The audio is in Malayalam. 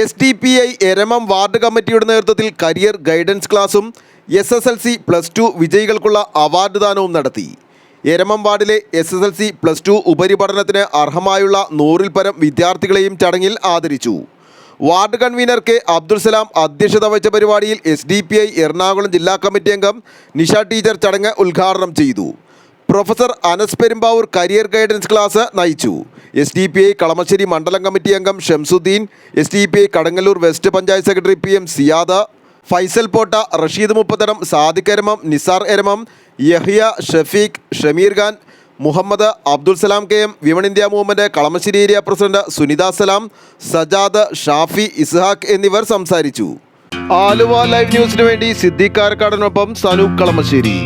S D P I Eramam ward കമ്മിറ്റിയുടെ നേതൃത്വത്തിൽ കരിയർ ഗൈഡൻസ് ക്ലാസും S S L C plus two വിജയികൾക്കുള്ള award ദാനവും നടത്തി. എരമം വാർഡിലെ S S L C plus two ഉപരിപഠനത്തിന് അർഹമായുള്ള നൂറിൽ പരം വിദ്യാർത്ഥികളെയും ചടങ്ങിൽ ആദരിച്ചു. Ward convener K Abdul Salam അധ്യക്ഷത വഹിച്ച പരിപാടിയിൽ S D P I Ernakulam ജില്ലാ കമ്മിറ്റി അംഗം നിഷ ടീച്ചർ ചടങ്ങ് ഉദ്ഘാടനം ചെയ്തു. Professor Anas Perumbavoor career guidance class നയിച്ചു. S D P I Kalamassery മണ്ഡലം കമ്മിറ്റി അംഗം Shamsuddin S D P I Kadungallur west panchayat secretary P M Siyad Faisal Potta Rasheed Muppathadam Sadiq Eramam Nisar Eramam Yahiya Shafeeq Shameer Khan Muhammad Abdul Salam K M women India movement Kalamassery area president Sunitha Salam Sajad Shafi Ishaq എന്നിവർ സംസാരിച്ചു. ആലുവ ലൈവ് ന്യൂസിനു വേണ്ടി സിദ്ദീഖ് കാരക്കാടനൊപ്പം സനൂപ് കളമശ്ശേരി.